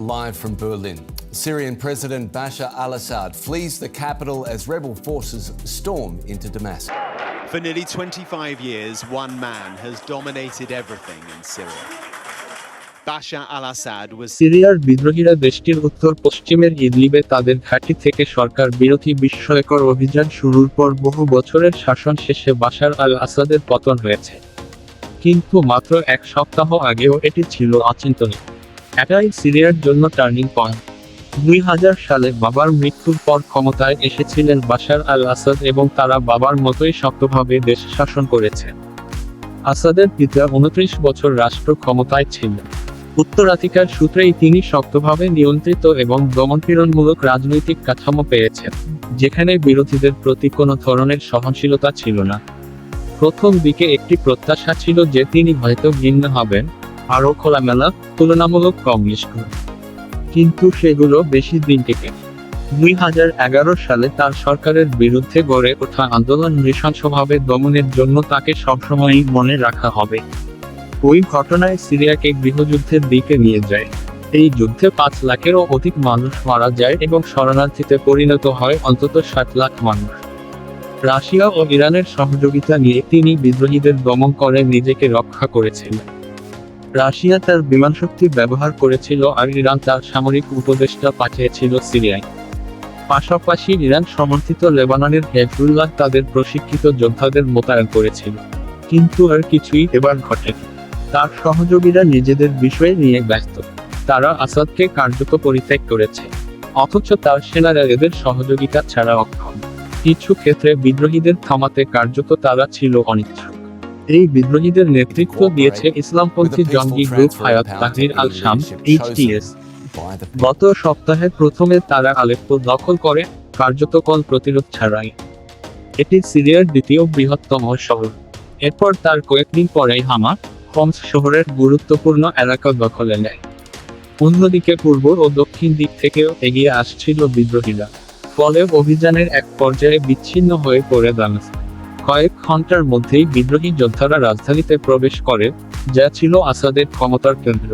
Live from Berlin, Syrian President Bashar al Assad flees the capital as rebel forces storm into Damascus. For nearly 25 years, one man has dominated everything in Syria. Bashar al Assad was সিরিয়ার বিদ্রোহীরা দেশটির উত্তর পশ্চিমের ইদলিবে তাদের ঘাঁটি থেকে সরকার বিরোধী বিস্ময়কর অভিযান শুরুর পর বহু বছরের শাসন শেষে বাশার আল আসাদের পতন হয়েছে কিন্তু মাত্র এক সপ্তাহ আগেও এটি ছিল অচিন্তনীয় এটাই সিরিয়ার জন্য টার্নিং পয়েন্ট দুই হাজার সালে বাবার মৃত্যুর পর ক্ষমতায় এসেছিলেন বাশার আল আসাদ এবং তারা বাবার মতোই শক্তভাবে দেশ শাসন করেছে। আসাদের পিতা উনত্রিশ বছর রাষ্ট্র ক্ষমতায় ছিলেন। উত্তরাধিকার সূত্রেই তিনি শক্তভাবে নিয়ন্ত্রিত এবং দমনপীড়নমূলক রাজনৈতিক কাঠামো পেয়েছেন, যেখানে বিরোধীদের প্রতি কোনো ধরনের সহনশীলতা ছিল না। প্রথম দিকে একটি প্রত্যাশা ছিল যে তিনি হয়তো ভিন্ন হবেন আরও খোলামেলা, তুলনামূলক কম নিষ্ঠুর কিন্তু সেগুলো বেশি দিন টেকে। দুই হাজার এগারো সালে তার সরকারের বিরুদ্ধে গড়ে ওঠা আন্দোলন নৃশংসভাবে দমনের জন্য তাকে সবসময়ই মনে রাখা হবে। ওই ঘটনায় সিরিয়াকে গৃহযুদ্ধের দিকে নিয়ে যায়। এই যুদ্ধে পাঁচ লাখেরও অধিক মানুষ মারা যায় এবং শরণার্থীতে পরিণত হয় অন্তত ষাট লাখ মানুষ। রাশিয়া ও ইরানের সহযোগিতা নিয়ে তিনি বিদ্রোহীদের দমন করে নিজেকে রক্ষা করেছিলেন। রাশিয়া তার বিমান শক্তি ব্যবহার করেছিল আর ইরান তার সামরিক উপদেষ্টা পাঠিয়েছিল সিরিয়ায়। পাশাপাশি ইরান সমর্থিত লেবাননের হেফরুল্লাহ তাদের প্রশিক্ষিত যোদ্ধাদের মোতায়েন করেছিল। কিন্তু আর কিছুই এবার ঘটেনি। তার সহযোগীরা নিজেদের বিষয় নিয়ে ব্যস্ত। তারা আসাদকে কার্যত পরিত্যাগ করেছে। অথচ তার সেনারা এদের সহযোগিতা ছাড়া অক্ষম। কিছু ক্ষেত্রে বিদ্রোহীদের থামাতে কার্যত তারা ছিল অনিচ্ছুক। এই বিদ্রোহীদের নেতৃত্ব দিয়েছে ইসলামপন্থী জঙ্গি গ্রুপ হায়াত তাহির আল শাম এইচটিএস গত সপ্তাহে প্রথমে তারা আলেপ্পো দখল করে কার্যত কল প্রতিরোধ ছাড়াই। এটি সিরিয়ার দ্বিতীয় বৃহত্তম শহর। এরপর তার কয়েকদিন পরেই হামা হমস শহরের গুরুত্বপূর্ণ এলাকা দখলে নেয়। অন্যদিকে পূর্ব ও দক্ষিণ দিক থেকেও এগিয়ে আসছিল বিদ্রোহীরা। ফলে অভিযানের এক পর্যায়ে বিচ্ছিন্ন হয়ে পড়ে দামেস কয়েক ঘণ্টার মধ্যেই বিদ্রোহী যোদ্ধারা রাজধানীতে প্রবেশ করে যা ছিল আসাদের ক্ষমতার কেন্দ্র।